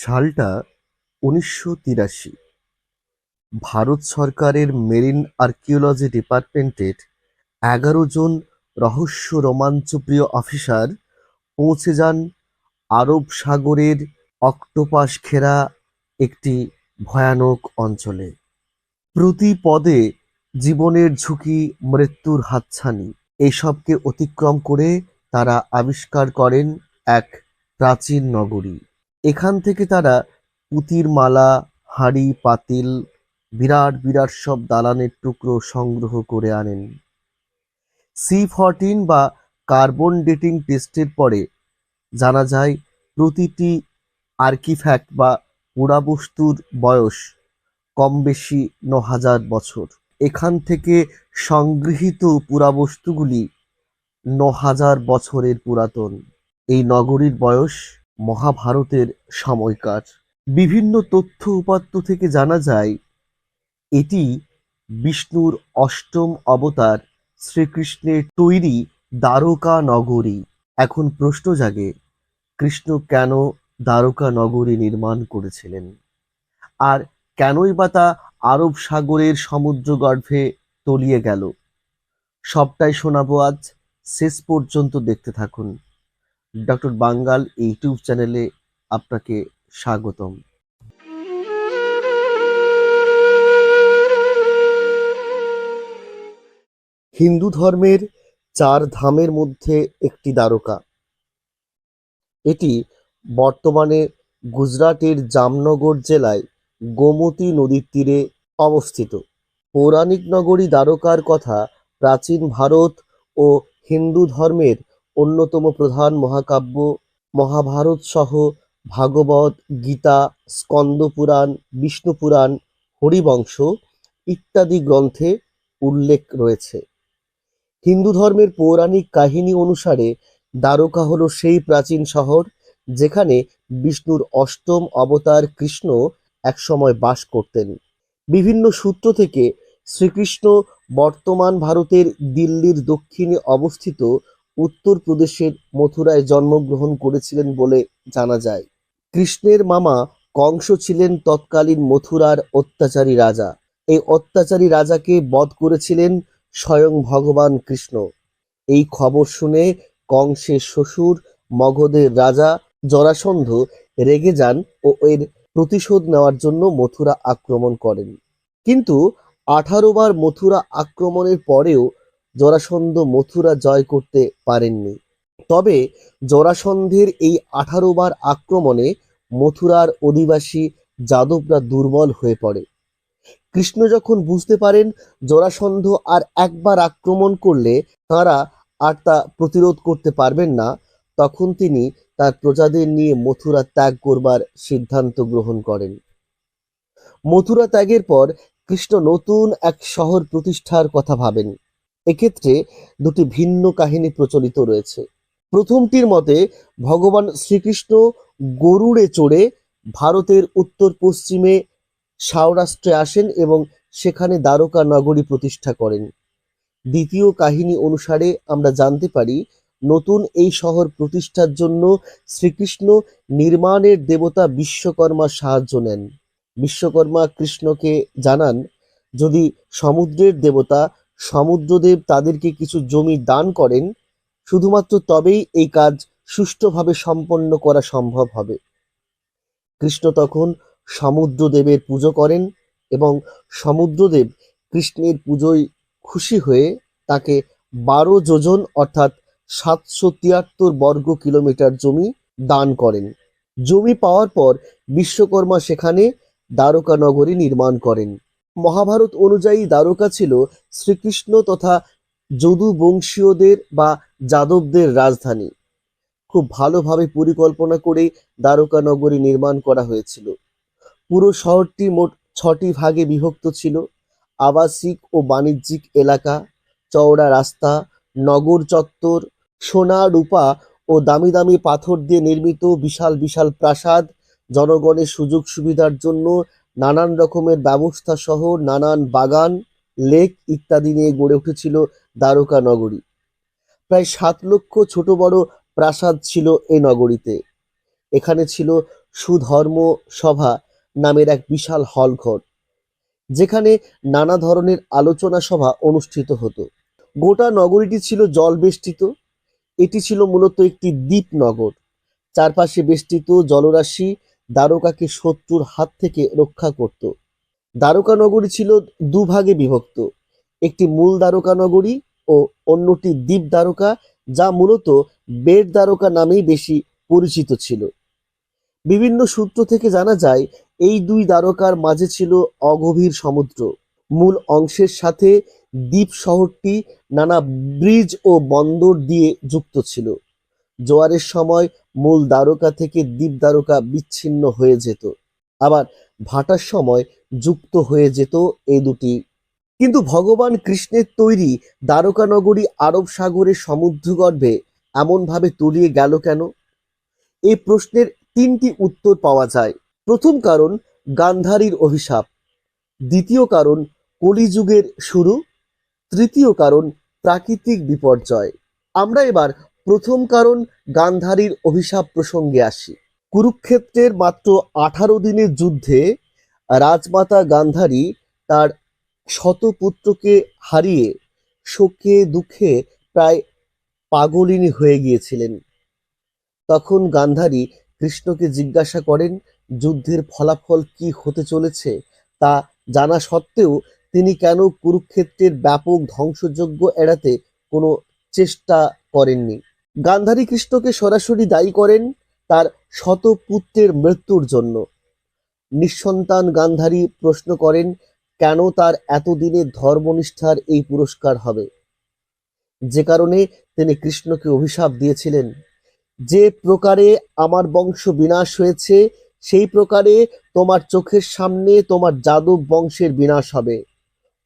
সালটা উনিশশো তিরাশি। ভারত সরকারের মেরিন আর্কিওলজি ডিপার্টমেন্টের এগারো জন রহস্য রোমাঞ্চপ্রিয় অফিসার পৌঁছে যান আরব সাগরের অক্টোপাস ঘেরা একটি ভয়ানক অঞ্চলে। প্রতি পদে জীবনের ঝুঁকি, মৃত্যুর হাতছানি, এসবকে অতিক্রম করে তারা আবিষ্কার করেন এক প্রাচীন নগরী। এখান থেকে তারা পুঁতির মালা, হাঁড়ি, পাতিল, বিরাট বিরাট সব দালানের টুকরো সংগ্রহ করে আনেন। সি ফরটিন বা কার্বন ডেটিং টেস্টের পরে জানা যায় প্রতিটি আর্কিফ্যাক্ট বা পুরাবস্তুর বয়স কম বেশি ন হাজার বছর। এখান থেকে সংগৃহীত পুরাবস্তুগুলি ন হাজার বছরের পুরাতন। এই নগরীর বয়স মহাভারতের সময়কার। বিভিন্ন তথ্য উপাত্ত থেকে জানা যায়, এটি বিষ্ণুর অষ্টম অবতার শ্রীকৃষ্ণের তৈরি দ্বারকা নগরী। এখন প্রশ্ন জাগে, কৃষ্ণ কেন দ্বারকা নগরী নির্মাণ করেছিলেন? আর কেনই বা তা আরব সাগরের সমুদ্র গর্ভে তলিয়ে গেল? সবটাই শোনাবো আজ। শেষ পর্যন্ত দেখতে থাকুন। ডক্টর বাঙ্গাল ইউটিউব চ্যানেলে আপনাকে স্বাগতম। হিন্দু ধর্মের চার ধামের মধ্যে একটি দ্বারকা। এটি বর্তমানে গুজরাটের জামনগর জেলায় গোমতী নদীর তীরে অবস্থিত। পৌরাণিক নগরী দ্বারকার কথা প্রাচীন ভারত ও হিন্দু ধর্মের অন্যতম প্রধান মহাকাব্য মহাভারত সহ ভাগবত, গীতা, স্কন্দ পুরাণ, বিষ্ণু পুরাণ, হরিবংশ ইত্যাদি গ্রন্থে উল্লেখ রয়েছে। হিন্দু ধর্মের পৌরাণিক কাহিনী অনুসারে দ্বারকা হলো সেই প্রাচীন শহর যেখানে বিষ্ণুর অষ্টম অবতার কৃষ্ণ একসময় বাস করতেন। বিভিন্ন সূত্র থেকে শ্রীকৃষ্ণ বর্তমান ভারতের দিল্লির দক্ষিণে অবস্থিত উত্তরপ্রদেশের মথুরায় জন্মগ্রহণ করেছিলেন বলে জানা যায়। কৃষ্ণের মামা কংস ছিলেন তৎকালীন মথুরার অত্যাচারী রাজা। এই অত্যাচারী রাজাকে বধ করেছিলেন স্বয়ং ভগবান কৃষ্ণ। এই খবর শুনে কংসের শ্বশুর, মগধের রাজা জরাসন্ধ রেগে যান ও এর প্রতিশোধ নেওয়ার জন্য মথুরা আক্রমণ করেন। কিন্তু আঠারো বার মথুরা আক্রমণের পরেও জরাসন্ধ মথুরা জয় করতে পারেননি। তবে জরাসন্ধের এই আঠারো বার আক্রমণে মথুরার অধিবাসী যাদবরা দুর্বল হয়ে পড়ে। কৃষ্ণ যখন বুঝতে পারেন জরাসন্ধ আর একবার আক্রমণ করলে তাঁরা আর তা প্রতিরোধ করতে পারবেন না, তখন তিনি তার প্রজাদের নিয়ে মথুরা ত্যাগ করবার সিদ্ধান্ত গ্রহণ করেন। মথুরা ত্যাগের পর কৃষ্ণ নতুন এক শহর প্রতিষ্ঠার কথা ভাবেন। এক্ষেত্রে দুটি ভিন্ন কাহিনী প্রচলিত রয়েছে। প্রথমটির মতে, ভগবান শ্রীকৃষ্ণ গরুড়ে চড়ে ভারতের উত্তর পশ্চিমে সৌরাষ্ট্রে আসেন এবং সেখানে দ্বারকা নগরী প্রতিষ্ঠা করেন। দ্বিতীয় কাহিনী অনুসারে আমরা জানতে পারি, নতুন এই শহর প্রতিষ্ঠার জন্য শ্রীকৃষ্ণ নির্মাণের দেবতা বিশ্বকর্মার সাহায্য নেন। বিশ্বকর্মা কৃষ্ণকে জানান, যদি সমুদ্রের দেবতা সমুদ্রদেব তাদেরকে কিছু জমি দান করেন, শুধুমাত্র তবেই এই কাজ সুষ্ঠুভাবে সম্পন্ন করা সম্ভব হবে। কৃষ্ণ তখন সমুদ্রদেবের পুজো করেন এবং সমুদ্রদেব কৃষ্ণের পুজোয় খুশি হয়ে তাকে বারো যোজন অর্থাৎ সাতশো তিয়াত্তর বর্গ কিলোমিটার জমি দান করেন। জমি পাওয়ার পর বিশ্বকর্মা সেখানে দ্বারকা নগরী নির্মাণ করেন। মহাভারত অনুযায়ী দ্বারকা ছিল শ্রীকৃষ্ণ তথা যদু বংশীয়দের বা যাদবদের রাজধানী। খুব ভালোভাবে পরিকল্পনা করে দ্বারকা নগরী নির্মাণ করা হয়েছিল। পুরো শহরটি মোট ছটি ভাগে বিভক্ত ছিল। আবাসিক ও বাণিজ্যিক এলাকা, চওড়া রাস্তা, নগর চত্বর, সোনা রূপা ও দামি দামি পাথর দিয়ে নির্মিত বিশাল বিশাল প্রাসাদ, জনগণের সুযোগ সুবিধার জন্য নানান রকমের ব্যবস্থা সহ নানান বাগান, লেক ইত্যাদি নিয়ে গড়ে উঠেছিল দ্বারকা নগরী। প্রায় সাত লক্ষ ছোট বড় প্রাসাদ ছিল এই নগরীতে। এখানে ছিল সুধর্ম সভা নামের এক বিশাল হলঘর, যেখানে নানা ধরনের আলোচনা সভা অনুষ্ঠিত হতো। গোটা নগরীটি ছিল জল বেষ্টিত। এটি ছিল মূলত একটি দ্বীপনগর। চারপাশে বেষ্টিত জলরাশি দ্বারকাকে শত্রুর হাত থেকে রক্ষা করত। দ্বারকা নগরী ছিল দুভাগে বিভক্ত। একটি মূল দ্বারকা নগরী ও অন্যটি দ্বীপ দ্বারকা, যা মূলত বেড দ্বারকা নামেই বেশি পরিচিত ছিল। বিভিন্ন সূত্র থেকে জানা যায়, এই দুই দ্বারকার মাঝে ছিল অগভীর সমুদ্র। মূল অংশের সাথে দ্বীপ শহরটি নানা ব্রিজ ও বন্দর দিয়ে যুক্ত ছিল। জোয়ারের সময় মূল দ্বারকা থেকে দ্বীপ দ্বারকা বিচ্ছিন্ন হয়ে যেত। আবার ভাটার সময় যুক্ত হয়ে যেত এই দুটি। কিন্তু ভগবান কৃষ্ণের তৈরি দ্বারকা নগরী আরব সাগরের সমুদ্রগর্ভে এমনভাবে তলিয়ে গেল কেন? এই প্রশ্নের তিনটি উত্তর পাওয়া যায়। প্রথম কারণ, গান্ধারীর অভিশাপ। দ্বিতীয় কারণ, কলিযুগের শুরু। তৃতীয় কারণ, প্রাকৃতিক বিপর্যয়। আমরা এবার প্রথম কারণ গান্ধারীর অভিশাপ প্রসঙ্গে আসি। কুরুক্ষেত্রের মাত্র আঠারো দিনের যুদ্ধে রাজমাতা গান্ধারী তার শতপুত্রকে হারিয়ে শোকে দুঃখে প্রায় পাগলিনী হয়ে গিয়েছিলেন। তখন গান্ধারী কৃষ্ণকে জিজ্ঞাসা করেন, যুদ্ধের ফলাফল কি হতে চলেছে? তা জানা সত্ত্বেও তিনি কেন কুরুক্ষেত্রের ব্যাপক ধ্বংসযজ্ঞ এড়াতে কোনো চেষ্টা করেননি? গান্ধারী কৃষ্ণকে সরাসরি দায়ী করেন তার শতপুত্রের মৃত্যুর জন্য। নিঃসন্তান গান্ধারী প্রশ্ন করেন, কেন তার এতদিনের ধর্মনিষ্ঠার এই পুরস্কার হবে? যে কারণে তিনি কৃষ্ণকে অভিশাপ দিয়েছিলেন। যে প্রকারে আমার বংশ বিনাশ হয়েছে, সেই প্রকারে তোমার চোখের সামনে তোমার যাদব বংশের বিনাশ হবে।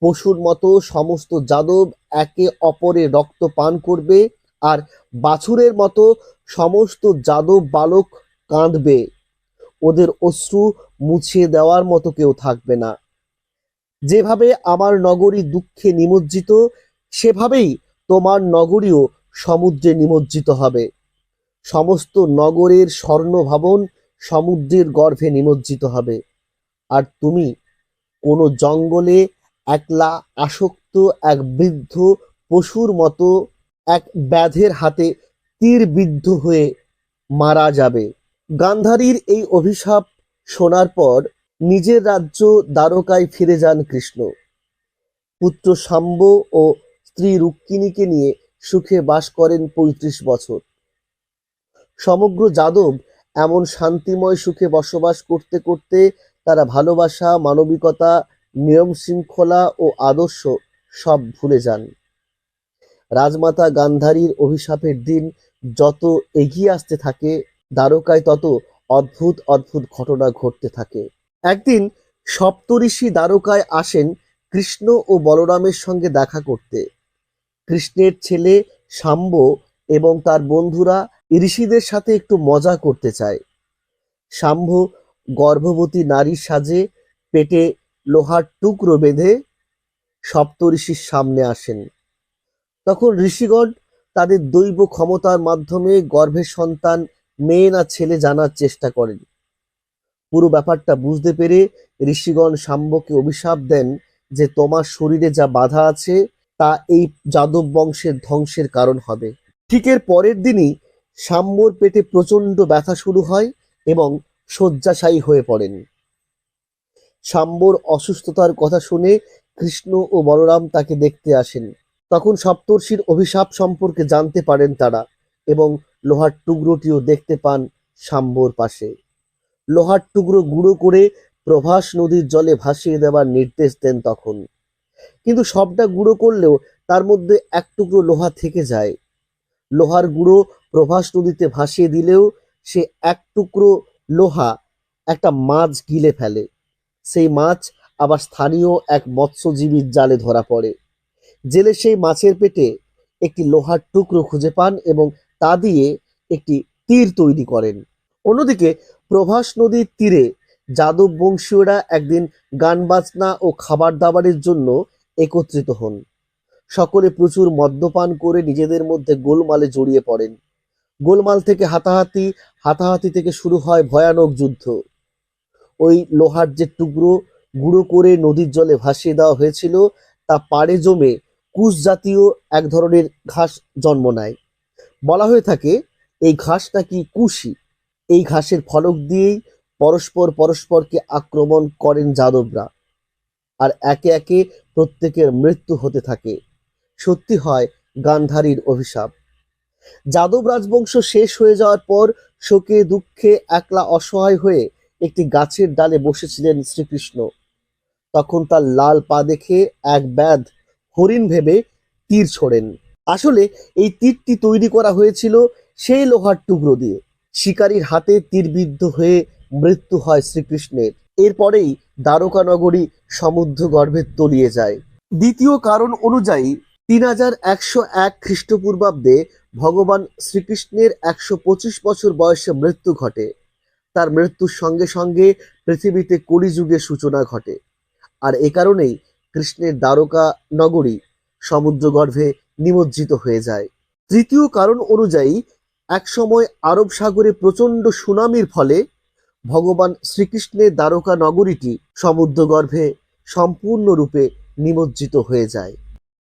পশুর মতো সমস্ত যাদব একে অপরে রক্ত পান করবে আর বাছুরের মতো সমস্ত যাদব বালক কাঁদবে। ওদের অশ্রু মুছিয়ে দেওয়ার মতো কেউ থাকবে না। যেভাবে আমার নগরী দুঃখে নিমজ্জিত, সেভাবেই তোমার নগরীও সমুদ্রে নিমজ্জিত হবে। সমস্ত নগরের স্বর্ণ ভবন সমুদ্রের গর্ভে নিমজ্জিত হবে। আর তুমি কোনো জঙ্গলে একলা আসক্ত এক বৃদ্ধ পশুর মতো এক ব্যাধের হাতে তীর বিদ্ধ হয়ে মারা যাবে। গান্ধারীর এই অভিশাপ শোনার পর নিজের রাজ্য দ্বারকায় ফিরে যান কৃষ্ণ। পুত্র শাম্ব ও স্ত্রী রুক্মিণীকে নিয়ে সুখে বাস করেন পঁয়ত্রিশ বছর। সমগ্র যাদব এমন শান্তিময় সুখে বসবাস করতে করতে তারা ভালোবাসা, মানবিকতা, নিয়ম শৃঙ্খলা ও আদর্শ সব ভুলে যান। রাজমাতা গান্ধারীর অভিশাপের দিন যত এগিয়ে আসতে থাকে, দ্বারকায় তত অদ্ভুত অদ্ভুত ঘটনা ঘটতে থাকে। একদিন সপ্তঋষি দ্বারকায় আসেন কৃষ্ণ ও বলরামের সঙ্গে দেখা করতে। কৃষ্ণের ছেলে শাম্ব এবং তার বন্ধুরা ঋষিদের সাথে একটু মজা করতে চায়। শাম্ভ গর্ভবতী নারীর সাজে পেটে লোহার টুকরো বেঁধে সপ্তঋষির সামনে আসেন। তখন ঋষিগণ তাদের দৈব ক্ষমতার মাধ্যমে গর্ভের সন্তান, মেয়ে না ছেলে জানার চেষ্টা করেন। পুরো ব্যাপারটা বুঝতে পেরে ঋষিগণ শাম্বকে অভিশাপ দেন যে তোমার শরীরে যা বাধা আছে, তা এই যাদব বংশের ধ্বংসের কারণ হবে। ঠিক এর পরের দিনই শাম্বর পেটে প্রচণ্ড ব্যথা শুরু হয় এবং শয্যাশায়ী হয়ে পড়েন। শাম্বর অসুস্থতার কথা শুনে কৃষ্ণ ও বলরাম তাকে দেখতে আসেন। তখন সপ্তর্ষির অভিশাপ সম্পর্কে জানতে পারেন তারা এবং লোহার টুকরোটিও দেখতে পান শাম্বর পাশে। লোহার টুকরো গুঁড়ো করে প্রভাস নদীর জলে ভাসিয়ে দেওয়ার নির্দেশ দেন তখন। কিন্তু সবটা গুঁড়ো করলেও তার মধ্যে এক টুকরো লোহা থেকে যায়। লোহার গুঁড়ো প্রভাস নদীতে ভাসিয়ে দিলেও সে এক টুকরো লোহা একটা মাছ গিলে ফেলে। সেই মাছ আবার স্থানীয় এক মৎস্যজীবীর জালে ধরা পড়ে। জেলে সেই মাছের পেটে একটি লোহার টুকরো খুঁজে পান এবং তা দিয়ে একটি তীর তৈরি করেন। অন্যদিকে প্রভাস নদীর তীরে যাদব বংশীয়রা একদিন গান বাজনা ও খাবার দাবারের জন্য একত্রিত হন। সকলে প্রচুর মদ্যপান করে নিজেদের মধ্যে গোলমালে জড়িয়ে পড়েন। গোলমাল থেকে হাতাহাতি হাতাহাতি থেকে শুরু হয় ভয়ানক যুদ্ধ। ওই লোহার যে টুকরো গুঁড়ো করে নদীর জলে ভাসিয়ে দেওয়া হয়েছিল, তা পাড়ে জমে কুশ জাতীয় এক ধরনের ঘাস জন্ম নেয়। বলা হয়ে থাকে, এই ঘাস নাকি কুশি। এই ঘাসের ফলক দিয়েই পরস্পর পরস্পরকে আক্রমণ করেন যাদবরা। আর একে একে প্রত্যেকের মৃত্যু হতে থাকে। সত্যি হয়, গান্ধারীর অভিশাপ। যাদব রাজবংশ শেষ হয়ে যাওয়ার পর শোকে দুঃখে একলা অসহায় হয়ে একটি গাছের ডালে বসেছিলেন শ্রীকৃষ্ণ। তখন তার লাল পা দেখে এক ব্যাধ হরিণ ভেবে তীর ছোড়েন। আসলে এই তীরটি তৈরি করা হয়েছিল সেই লোহার টুকরো দিয়ে। শিকারীর হাতে তীরবিদ্ধ হয়ে মৃত্যু হয় শ্রীকৃষ্ণের। এরপরেই দ্বারকা নগরী সমুদ্র গর্ভে তলিয়ে যায়। দ্বিতীয় কারণ অনুযায়ী তিন হাজার একশো এক খ্রিস্টপূর্বাব্দে ভগবান শ্রীকৃষ্ণের একশো পঁচিশ বছর বয়সে মৃত্যু ঘটে। তার মৃত্যুর সঙ্গে সঙ্গে পৃথিবীতে কলিযুগের সূচনা ঘটে। আর এ কারণেই কৃষ্ণের দ্বারকা নগরী সমুদ্রগর্ভে নিমজ্জিত হয়ে যায়। তৃতীয় কারণ অনুযায়ী, একসময় আরব সাগরে প্রচণ্ড সুনামির ফলে ভগবান শ্রীকৃষ্ণের দ্বারকা নগরীটি সমুদ্রগর্ভে সম্পূর্ণরূপে নিমজ্জিত হয়ে যায়।